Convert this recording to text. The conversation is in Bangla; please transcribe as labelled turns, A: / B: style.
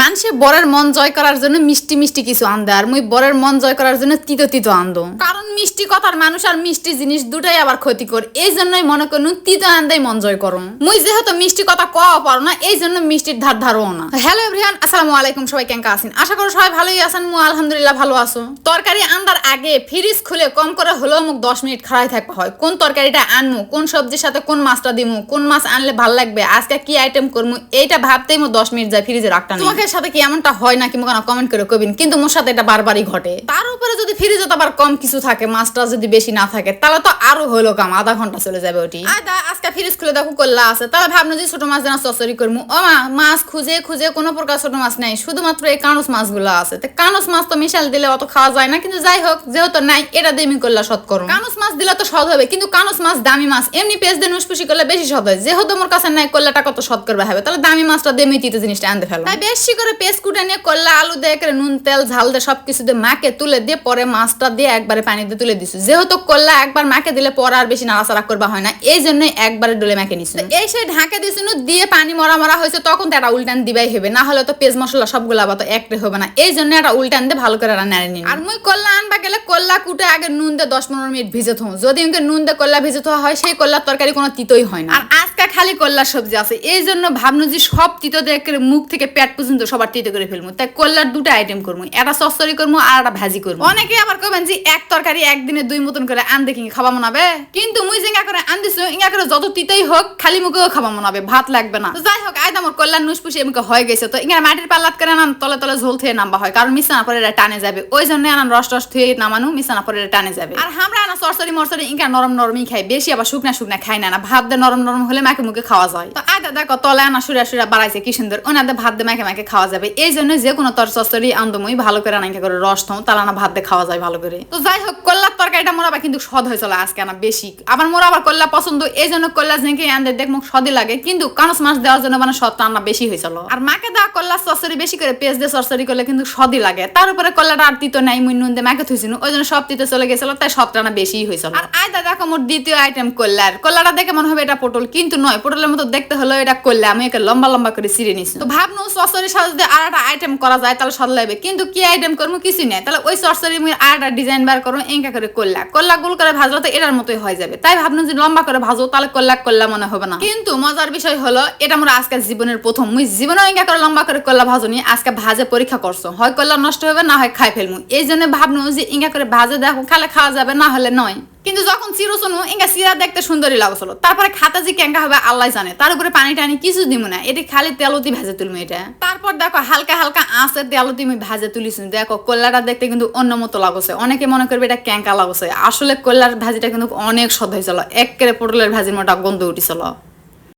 A: মানুষে বরের মন জয় করার জন্য মিষ্টি মিষ্টি কিছু আনদে, আর মুই বরের মন জয় করার জন্য তিতো তিতো আনদো। কারণ মিষ্টি কথার মানুষ আর মিষ্টি জিনিস দুটাই আবার ক্ষতিকর, এই জন্যই মনে করুন তিতো আন্দাই মন জয় করো মুই যেহেতু মিষ্টি কথা কওয়া পারো না, এই জন্য মিষ্টির ধার ধারও না। হ্যালো এভরিওয়ান, আসসালামু আলাইকুম, সবাই কেঙ্কা আছেন? আশা করি সবাই ভালোই আছেন মু আলহামদুলিল্লাহ ভালো আছো। তরকারি আন্দার আগে ফ্রিজ খুলে কম করে হলেও মুখ দশ মিনিট খাড়াই থাকতে হয়। কোন তরকারিটা আনমু, কোন সবজির সাথে কোন মাছটা দিমু, কোন মাছ আনলে ভালো লাগবে, আজকে কি আইটেম করমু, এইটা ভাবতেই মো দশ মিনিট যায় ফ্রিজে রাখটা তোমাকে সাথে কি এমনটা হয় নাকি? মুখ কমেন্ট করে কবিন। কিন্তু মোর সাথে এটা বারবারই ঘটে। তার উপরে যদি ফ্রিজে তো আবার কম কিছু থাকে মাছটা যদি বেশি না থাকে তাহলে তো আরও হলো কাম আধা ঘণ্টা চলে যাবে ওটি। আদা আজকে ফ্রিজ খুলে দেখো করলা আছে। তাহলে ভাবনো যে ছোট মাছ যেন চচরি করমু। ও মা মাছ খুঁজে খুঁজে কোনো প্রকার ছোট মাছ নাই। শুধুমাত্র এই কানস মাছগুলো আছে। তো কানস মাছ তো মিশাল দিলে অত খাওয়া যায় না কিন্তু যাই হোক যেহেতু নাই এটা দিয়ে আমি করলা সৎ করো কানস মাছ দিলে তো সৎ হবে কিন্তু কানস মাছ দামি মাছ। এমনি পেঁচ দিয়ে নুসপুসি করলে বেশি সৎ হয়। যেহেতু মোর কাছে নাই করলাটা কত সৎ করবে হবে? তাহলে দামি মাছটা দিয়ে আমি তিতে জিনিসটা আনতে ফেলো তাই বেশি করে পেঁচ কুটে নিয়ে করলা আলু দিয়ে নুন তেল ঝাল দিয়ে সবকিছু দিয়ে মাকে তুলে দিয়ে পরে মাছটা দিয়ে একবারে পানি দিয়ে তুলে দিছো। যেহেতু করলা একবার মাকে দিলে পরে আর বেশি নাড়াচাড়া করবা হয় না এই জন্যই একবারে ডলে মাকে নিছো। এই সে ঢাকে দিছিল দিয়ে পানি মরা মরা হয়েছে তখন তো একটা উল্টান দিবাই হবে। না হলে তো পেঁয়াজ মশলা সবগুলো আবার তো একটে হবে না। এই জন্য একটা উল্টান দিয়ে ভালো করে রান্না নিন আর মুই করলা আনবা গেলে করলা কুটে আগে নুন দিয়ে দশ পনেরো মিনিট ভিজে থো যদি নুন দিয়ে করলা ভিজে থোয়া হয় সেই করলার তরকারি কোনো তিতই হয় না। আর খালি করলা সবজি আছে। এই জন্য ভাবনো যে সব তিতো একেবারে মুখ থেকে পেট পর্যন্ত সবার তিতো করে ফেলব। তাই কল্লার দুটো আইটেম করব। একটা সস্তরি করব আর একটা ভাজি করব। অনেকে আবার কবেন যে এক তরকারি একদিনে দুই মতন করে আন দেখি খাওয়া মনাবে? কিন্তু মুই যে করে আন দিছো ইঙ্গা করে যত তিতই হোক খালি মুখেও খাওয়া মনাবে ভাত লাগবে না। যাই হোক আয়দা মোর কল্যাণ নুসপুষি এমকে হয়ে গেছে। তো ইঙ্গা মাটির পাল্লাত করে নাম তলে তলে ঝোল থেকে নামবা হয় কারণ মিশানা পরে এটা টানে যাবে। ওই জন্য আনান রস রস থুয়ে নামানু মিশানা পরে এটা টানে যাবে। আর আমরা আনা সরসরি মরসরি ইঙ্গা নরম নরমই খাই বেশি আবার শুকনা শুকনা খাই না না। ভাত দিয়ে নরম নরম হলে মাকে মুখে খাওয়া যায়। তো আয়দা দেখো তলে আনা সুরা সুরা বাড়াইছে, কি সুন্দর। ওনাদের ভাত দিয়ে মাকে মাকে খাওয়া যাবে। এই জন্য যে কোনো তর সরসরি আন্দমই ভালো করে নাকি করে রস থাও, তাহলে না ভাত দিয়ে খাওয়া যায় ভালো করে। তো যাই হোক, কল্লার তরকারিটা মোর কিন্তু সদ হয়েছিল আজকে না বেশি। আবার মোর আবার কল্লা পছন্দ, এই জন্য কল্লা ঝেঁকে আনতে দেখ মুখ সদই লাগে। কিন্তু কানস মাছ দেওয়ার জন্য মানে সদ রান্না বেশি হয়েছিল আর মাকে দেওয়া কল্লা সরসরি বেশি করে, পেঁয়াজ দিয়ে সরসরি করলে কিন্তু সদই লাগে। তার উপরে কল্লাটা আর তিতো নাই মুই নুন দিয়ে মাকে থুইছিল ওই জন্য সব তিতো চলে গেছিল, তাই সব রান্না বেশি হয়েছিল আর আয়দা দেখো, মোর দ্বিতীয় আইটেম কল্লার। কল্লাটা দেখে মনে হবে এটা পটল, কিন্তু নয়, পটলের মতো দেখতে হলো এটা করলে আমি একে লম্বা লম্বা করে সিঁড়ে নিছি। তো ভাবনু সরসরি সাথে যদি আর একটা আইটেম করা যায়, তাহলে সদ লাগবে কিন্তু কি আইটেম করব কিছুই নাই। তাহলে ওই সরসরি মুই আর একটা ডিজাইন বার করব এঙ্কা করে করলা। করলা গোল করে ভাজলে তো এটার মতোই হয়ে যাবে। তাই ভাবনু যে লম্বা করে ভাজো, তাহলে করলা করলা মনে হবে না। কিন্তু মজার বিষয় হলো, এটা মোর আজকে জীবনের প্রথম। মুই জীবনে এঙ্কা করে লম্বা করে করলা ভাজনি, আজকে ভাজে পরীক্ষা করছ। হয় করলা নষ্ট হবে, না হয় খাই ফেলমু। এই জন্য ভাবনু যে ইঙ্গা করে ভাজে দেখো, খালে খাওয়া যাবে, না হলে নয়। কিন্তু যখন চিরোচনু ইঙ্গা সিরা দেখতে সুন্দরী লাগছিল। তারপরে খাতা যে কেঙ্কা হবে, আল্লাহ জানে। তার উপরে পানি টানি কিছু দিব না। এটি খালি তেলতি ভেজে তুলবো এটা। তারপর দেখো, হালকা হালকা আঁচে তেলতি আমি ভাজে তুলিস দেখো কল্যাটা দেখতে কিন্তু অন্য মতো লাগছে। অনেকে মনে করবে এটা ক্যাঙ্কা লাগছে। আসলে কল্যার ভাজিটা কিন্তু অনেক সদ হয়েছিল। কেড়ে পটলের ভাজির মোটা গন্ধ উঠিছিল।